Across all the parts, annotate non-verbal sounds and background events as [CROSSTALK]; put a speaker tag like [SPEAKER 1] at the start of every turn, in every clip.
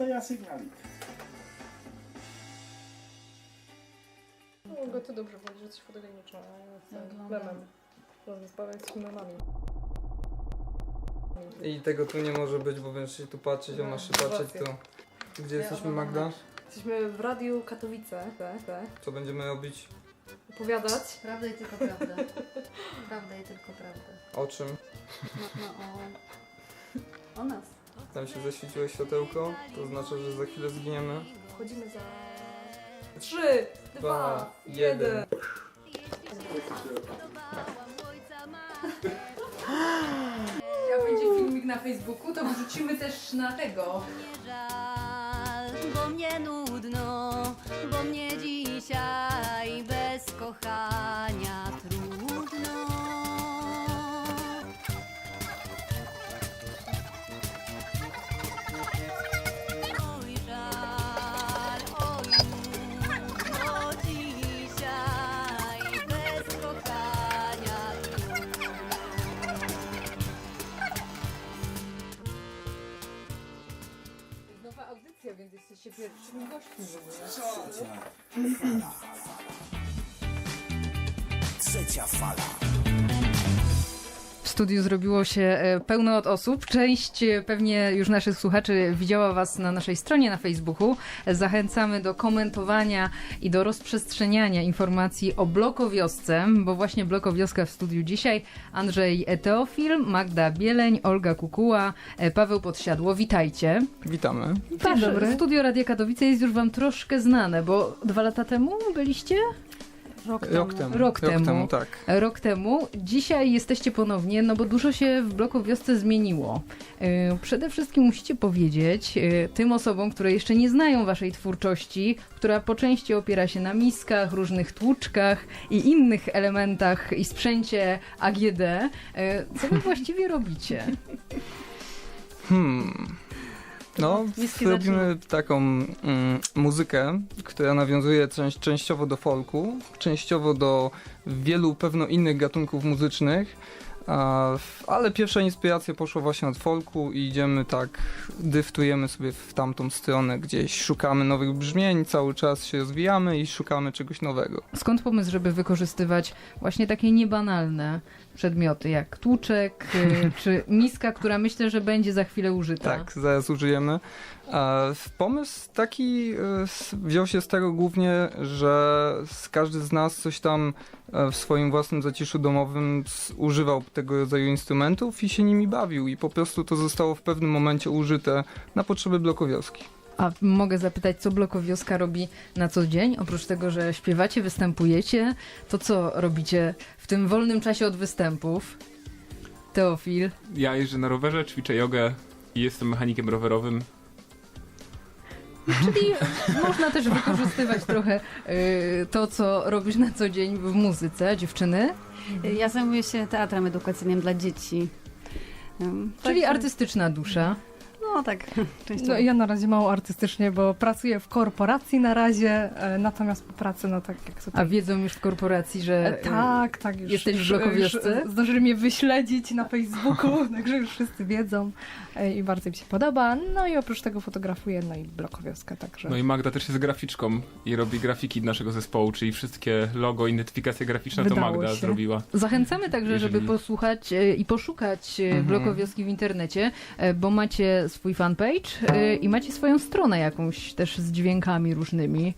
[SPEAKER 1] to ja sygnalik.
[SPEAKER 2] No, go to dobrze powiedzieć, że coś fotogeniczne, a ja jestem
[SPEAKER 3] Wygląda.
[SPEAKER 2] memem. Że Zbawiam jesteśmy memami.
[SPEAKER 4] I tego tu nie może być, bo będziesz się tu patrzeć, a masz się patrzeć
[SPEAKER 2] Rację.
[SPEAKER 4] tu. Gdzie jesteśmy Magda?
[SPEAKER 2] Jesteśmy w Radiu Katowice, te, te.
[SPEAKER 4] Co będziemy robić?
[SPEAKER 2] opowiadać.
[SPEAKER 3] Prawda i tylko prawda. Prawda i tylko prawda.
[SPEAKER 4] O czym?
[SPEAKER 3] No, no o... O nas.
[SPEAKER 4] Tam się zaświeciło światełko, to znaczy, że za chwilę zginiemy.
[SPEAKER 2] Wchodzimy za... Trzy, dwa, jeden.
[SPEAKER 3] Jak będzie filmik na Facebooku, to wrzucimy też na tego.
[SPEAKER 5] żal, bo mnie nudno, bo mnie
[SPEAKER 3] Nowa audycja, więc jesteście pierwszymi gośćmi w ogóle.
[SPEAKER 1] Trzecia fala.
[SPEAKER 6] W studiu zrobiło się e, pełno od osób. Część e, pewnie już naszych słuchaczy widziała Was na naszej stronie na Facebooku. Zachęcamy do komentowania i do rozprzestrzeniania informacji o Blokowiosce, bo właśnie Blokowioska w studiu dzisiaj. Andrzej Teofil, Magda Bieleń, Olga Kukuła, e, Paweł Podsiadło. Witajcie.
[SPEAKER 4] Witamy.
[SPEAKER 6] Dzień dobry. Studio Radia Katowice jest już Wam troszkę znane, bo dwa lata temu byliście?
[SPEAKER 2] Rok
[SPEAKER 4] Rok temu.
[SPEAKER 6] Rok temu.
[SPEAKER 4] tak.
[SPEAKER 6] rok temu. Dzisiaj jesteście ponownie, no bo dużo się w bloku wiosce zmieniło. Yy, Przede wszystkim musicie powiedzieć yy, tym osobom, które jeszcze nie znają waszej twórczości, która po części opiera się na miskach, różnych tłuczkach i innych elementach i sprzęcie AGD, yy, co wy właściwie robicie?
[SPEAKER 4] Hmm. No,
[SPEAKER 6] Miski
[SPEAKER 4] robimy taką mm, muzykę, która nawiązuje część, częściowo do folku, częściowo do wielu pewno innych gatunków muzycznych, ale pierwsza inspiracja poszła właśnie od folku i idziemy tak, dyftujemy sobie w tamtą stronę, gdzieś szukamy nowych brzmień, cały czas się rozwijamy i szukamy czegoś nowego.
[SPEAKER 6] Skąd pomysł, żeby wykorzystywać właśnie takie niebanalne przedmioty jak tłuczek yy, [LAUGHS] czy miska, która myślę, że będzie za chwilę użyta?
[SPEAKER 4] Tak, zaraz użyjemy. E, Pomysł taki e, wziął się z tego głównie, że każdy z nas coś tam e, w swoim własnym zaciszu domowym używał tego rodzaju instrumentów i się nimi bawił i po prostu to zostało w pewnym momencie użyte na potrzeby blokowioski.
[SPEAKER 6] A mogę zapytać, co Blokowioska robi na co dzień? Oprócz tego, że śpiewacie, występujecie, to co robicie w tym wolnym czasie od występów? Teofil.
[SPEAKER 7] Ja jeżdżę na rowerze, ćwiczę jogę i jestem mechanikiem rowerowym.
[SPEAKER 6] Czyli można też wykorzystywać trochę y, to, co robisz na co dzień w muzyce, dziewczyny.
[SPEAKER 5] Ja zajmuję się teatrem edukacyjnym dla dzieci.
[SPEAKER 6] Czyli artystyczna dusza.
[SPEAKER 5] No tak, [LAUGHS] częściowo.
[SPEAKER 2] No ja na razie mało artystycznie, bo pracuję w korporacji na razie, e, natomiast po pracy, no tak jak tutaj...
[SPEAKER 6] A wiedzą już w korporacji, że
[SPEAKER 2] E, Tak, tak. Już,
[SPEAKER 6] jesteś w
[SPEAKER 2] już Zdążyli mnie wyśledzić na Facebooku, [LAUGHS] także już wszyscy wiedzą e, i bardzo mi się podoba. No i oprócz tego fotografuję, no i blokowioskę, także...
[SPEAKER 7] No i Magda też jest graficzką i robi grafiki naszego zespołu, czyli wszystkie logo, identyfikacja graficzna to
[SPEAKER 2] Wydało
[SPEAKER 7] Magda
[SPEAKER 2] się.
[SPEAKER 7] zrobiła.
[SPEAKER 6] Zachęcamy także,
[SPEAKER 7] Jeżeli-
[SPEAKER 6] żeby posłuchać e, i poszukać e,
[SPEAKER 4] Mhm.
[SPEAKER 6] Blokowioski w internecie, e, bo macie swój fanpage e, i macie swoją stronę jakąś też z dźwiękami różnymi,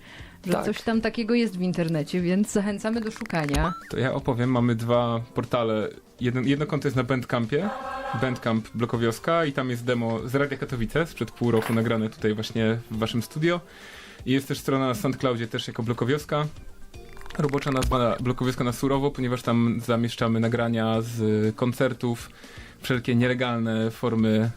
[SPEAKER 6] że
[SPEAKER 4] Tak.
[SPEAKER 6] coś tam takiego jest w internecie, więc zachęcamy do szukania.
[SPEAKER 7] To ja opowiem, mamy dwa portale. Jeden, jedno konto jest na Bandcampie, Bandcamp Blokowioska i tam jest demo z Radia Katowice sprzed pół roku nagrane tutaj właśnie w waszym studio. I jest też strona na SoundCloudzie też jako Blokowioska. Robocza nazwa Blokowioska na surowo, ponieważ tam zamieszczamy nagrania z koncertów, wszelkie nielegalne formy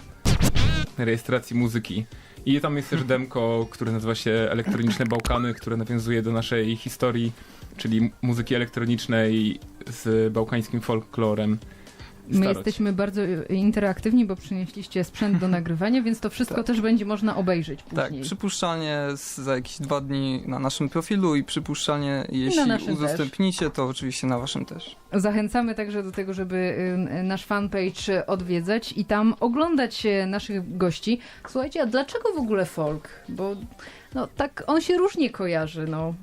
[SPEAKER 7] rejestracji muzyki. I tam jest też demko, które nazywa się Elektroniczne Bałkany, które nawiązuje do naszej historii, czyli muzyki elektronicznej z bałkańskim folklorem.
[SPEAKER 6] My
[SPEAKER 7] starać.
[SPEAKER 6] jesteśmy bardzo e, interaktywni, bo przynieśliście sprzęt do nagrywania, więc to wszystko
[SPEAKER 4] Tak.
[SPEAKER 6] też będzie można obejrzeć
[SPEAKER 4] Tak,
[SPEAKER 6] później.
[SPEAKER 4] przypuszczalnie z, za jakieś dwa dni na naszym profilu i przypuszczalnie, jeśli
[SPEAKER 6] naszym
[SPEAKER 4] udostępnicie, to oczywiście na waszym też.
[SPEAKER 6] Zachęcamy także do tego, żeby y, nasz fanpage odwiedzać i tam oglądać e, naszych gości. Słuchajcie, a dlaczego w ogóle folk? Bo no, tak on się różnie kojarzy, no.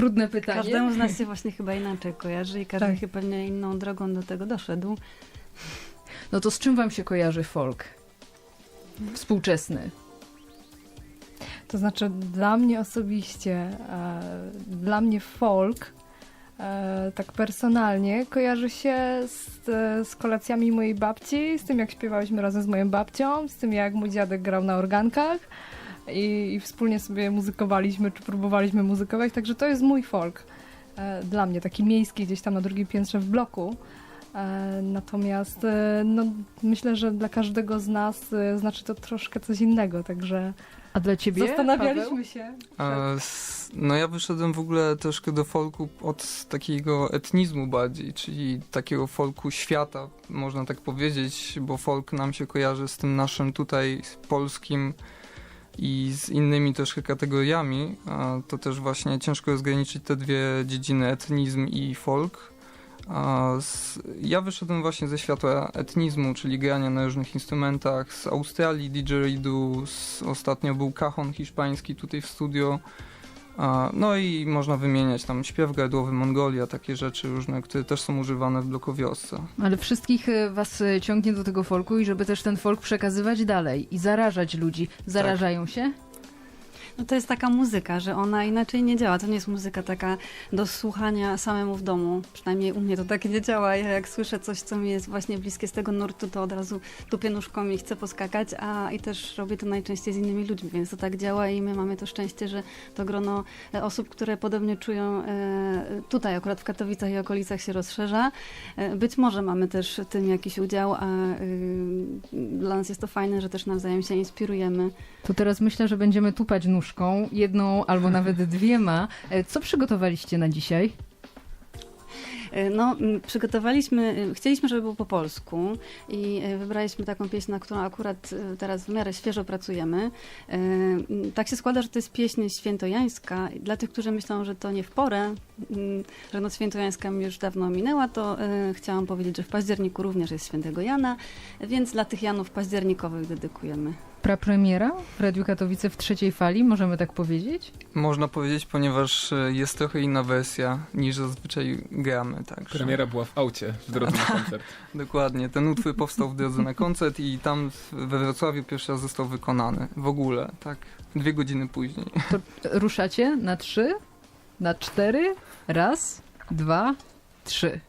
[SPEAKER 6] Trudne pytanie.
[SPEAKER 5] Każdemu z nas się właśnie chyba inaczej kojarzy i każdy
[SPEAKER 2] Tak.
[SPEAKER 5] chyba pewnie inną drogą do tego doszedł.
[SPEAKER 6] No to z czym wam się kojarzy folk? Współczesny.
[SPEAKER 2] To znaczy dla mnie osobiście, e, dla mnie folk e, tak personalnie kojarzy się z, z kolacjami mojej babci, z tym jak śpiewałyśmy razem z moją babcią, z tym jak mój dziadek grał na organkach i, i wspólnie sobie muzykowaliśmy, czy próbowaliśmy muzykować, także to jest mój folk. E, dla mnie, taki miejski gdzieś tam na drugim piętrze w bloku. E, Natomiast e, no, myślę, że dla każdego z nas znaczy to troszkę coś innego, także
[SPEAKER 6] A dla ciebie?
[SPEAKER 2] Zastanawialiśmy się.
[SPEAKER 4] E, s- No ja wyszedłem w ogóle troszkę do folku od takiego etnizmu bardziej, czyli takiego folku świata, można tak powiedzieć, bo folk nam się kojarzy z tym naszym tutaj polskim i z innymi troszkę kategoriami. To też właśnie ciężko rozgraniczyć te dwie dziedziny, etnizm i folk. Ja wyszedłem właśnie ze świata etnizmu, czyli grania na różnych instrumentach. Z Australii didgeridoo, z, ostatnio był cajon hiszpański tutaj w studio. A, no i można wymieniać tam śpiew gardłowy, Mongolia, takie rzeczy różne, które też są używane w blokowiosce.
[SPEAKER 6] Ale wszystkich e, was e, ciągnie do tego folku i żeby też ten folk przekazywać dalej i zarażać ludzi. Zarażają się?
[SPEAKER 5] No to jest taka muzyka, że ona inaczej nie działa. To nie jest muzyka taka do słuchania samemu w domu. Przynajmniej u mnie to tak nie działa. Ja jak słyszę coś, co mi jest właśnie bliskie z tego nurtu, to od razu tupię nóżką i chcę poskakać, a i też robię to najczęściej z innymi ludźmi, więc to tak działa i my mamy to szczęście, że to grono e, osób, które podobnie czują e, tutaj akurat w Katowicach i okolicach się rozszerza. E, Być może mamy też tym jakiś udział, a y, dla nas jest to fajne, że też nawzajem się inspirujemy.
[SPEAKER 6] To teraz myślę, że będziemy tupać nóżką, jedną albo nawet dwiema. E, Co przygotowaliście na dzisiaj?
[SPEAKER 5] E, No, przygotowaliśmy, e, chcieliśmy, żeby było po polsku i wybraliśmy taką pieśń, na którą akurat teraz w miarę świeżo pracujemy. Tak się składa, że to jest pieśń świętojańska. Dla tych, którzy myślą, że to nie w porę, że noc świętojańska mi już dawno minęła, to chciałam powiedzieć, że w październiku również jest świętego Jana, więc dla tych Janów październikowych dedykujemy.
[SPEAKER 6] Prapremiera w Radiu Katowice w trzeciej fali, możemy tak powiedzieć?
[SPEAKER 4] Można powiedzieć, ponieważ e, jest trochę inna wersja niż zazwyczaj gramy. Także.
[SPEAKER 7] Premiera była w aucie w drodze na koncert. [LAUGHS]
[SPEAKER 4] Dokładnie, ten utwór powstał w drodze na koncert i tam we Wrocławiu pierwszy raz został wykonany. W ogóle, tak. Dwie godziny później.
[SPEAKER 6] Ruszacie na trzy, na cztery, raz, dwa, trzy.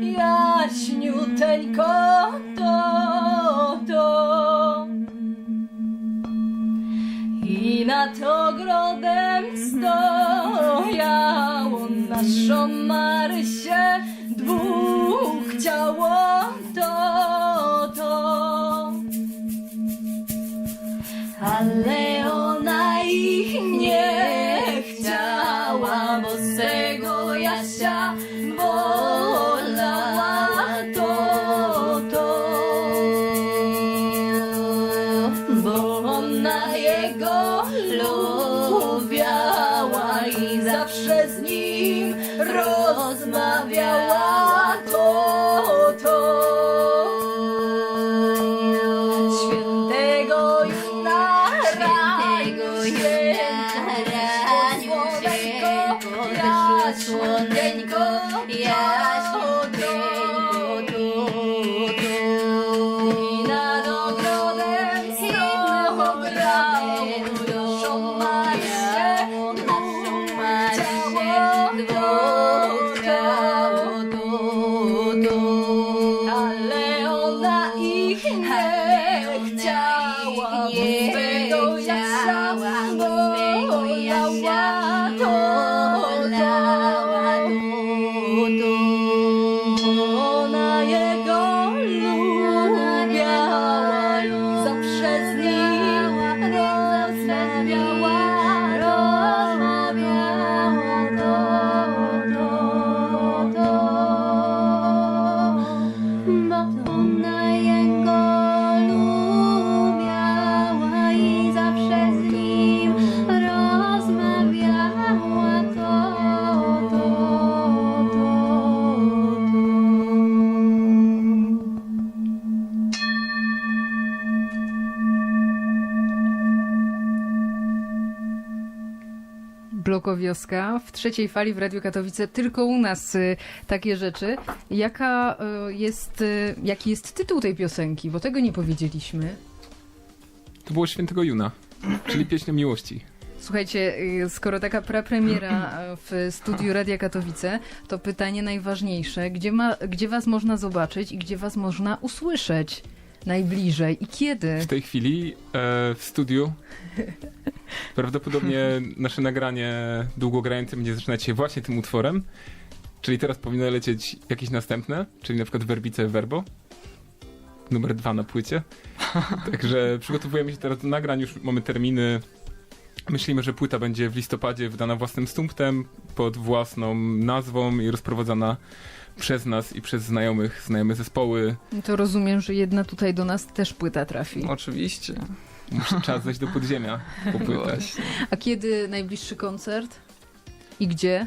[SPEAKER 2] Jaśniuteńko to, to. I nad ogrodem stojało naszą Marysię dwóch ciało Moją Maraniu się podszło słoneńko, jaś odeńko tu, tu. I nad ogrodem stronę ogradą, szumasz się, szumasz się, dwóch ale ona ich nie chciała.
[SPEAKER 6] Blokowioska. W trzeciej fali w Radiu Katowice tylko u nas y, takie rzeczy. Jaka y, jest, y, jaki jest tytuł tej piosenki? Bo tego nie powiedzieliśmy.
[SPEAKER 7] To było Świętego Juna, czyli pieśń miłości.
[SPEAKER 6] Słuchajcie, skoro taka prapremiera w studiu Radia Katowice, to pytanie najważniejsze. Gdzie, ma, gdzie was można zobaczyć i gdzie was można usłyszeć najbliżej i kiedy?
[SPEAKER 7] W tej chwili e, w studiu [LAUGHS] prawdopodobnie nasze nagranie długogrające będzie zaczynać się właśnie tym utworem. Czyli teraz powinno lecieć jakieś następne, czyli na przykład Werbice Verbo. Numer dwa na płycie. [LAUGHS] Także przygotowujemy się teraz do nagrań, już mamy terminy. Myślimy, że płyta będzie w listopadzie wydana własnym stumptem, pod własną nazwą i rozprowadzana przez nas i przez znajomych, znajome zespoły.
[SPEAKER 6] To rozumiem, że jedna tutaj do nas też płyta trafi.
[SPEAKER 4] Oczywiście.
[SPEAKER 7] Muszę czas zejść do podziemia po płytę.
[SPEAKER 4] Właśnie.
[SPEAKER 6] A kiedy najbliższy koncert? I gdzie?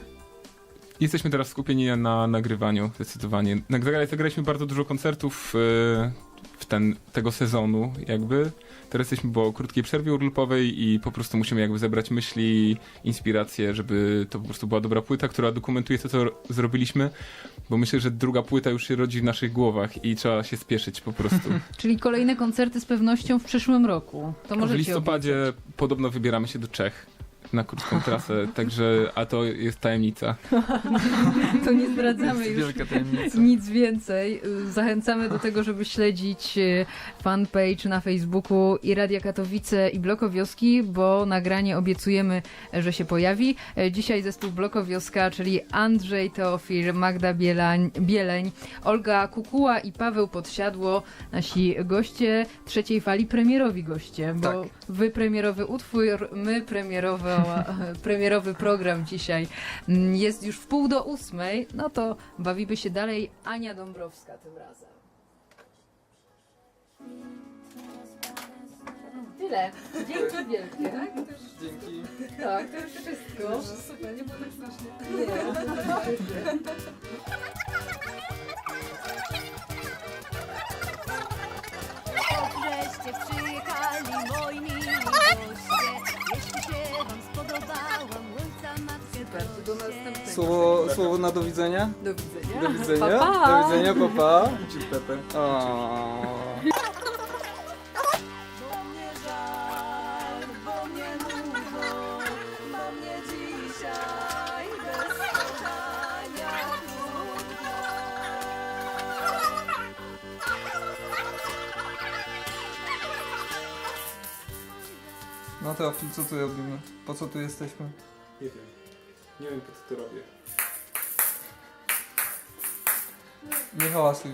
[SPEAKER 7] Jesteśmy teraz skupieni na nagrywaniu, zdecydowanie. Nagrali- Zagraliśmy bardzo dużo koncertów e, w ten, tego sezonu, jakby. Teraz jesteśmy po krótkiej przerwie urlopowej i po prostu musimy jakby zebrać myśli, inspiracje, żeby to po prostu była dobra płyta, która dokumentuje to, co ro- zrobiliśmy, bo myślę, że druga płyta już się rodzi w naszych głowach i trzeba się spieszyć po prostu. [LAUGHS]
[SPEAKER 6] Czyli kolejne koncerty z pewnością w przyszłym roku. To
[SPEAKER 7] w
[SPEAKER 6] możecie
[SPEAKER 7] listopadzie podobno wybieramy się do Czech na krótką trasę, także, a to jest tajemnica. [LAUGHS]
[SPEAKER 6] To nie zdradzamy już nic więcej. Zachęcamy do tego, żeby śledzić y, fanpage na Facebooku i Radia Katowice i Blokowioski, bo nagranie obiecujemy, że się pojawi. E, Dzisiaj zespół Blokowioska, czyli Andrzej Teofil, Magda Bielań, Bieleń, Olga Kukuła i Paweł Podsiadło, nasi goście trzeciej fali, premierowi goście, bo
[SPEAKER 4] Tak.
[SPEAKER 6] wy premierowy utwór, my premierowy, [LAUGHS] premierowy program dzisiaj Mm, jest już w pół do ósmej, no to bawimy się dalej. Ania Dąbrowska tym razem. Tyle. Dzięki wielkie. Tak?
[SPEAKER 4] Dzięki.
[SPEAKER 6] Tak, to już wszystko.
[SPEAKER 3] Super, nie było tak strasznie.
[SPEAKER 8] Żeście [LAUGHS]
[SPEAKER 4] Słowo, słowo na do widzenia?
[SPEAKER 6] Do widzenia.
[SPEAKER 4] Do widzenia.
[SPEAKER 6] Pa, pa.
[SPEAKER 4] Do widzenia, papa. Ci Pepe. O.
[SPEAKER 8] Bo mnie żal, bo mnie nudzą Bo mnie dzisiaj bez spotkania
[SPEAKER 4] No to co tu robimy? Po co tu jesteśmy?
[SPEAKER 7] Nie wiem. Nie wiem, po co to robię.
[SPEAKER 4] Nie hałasuj.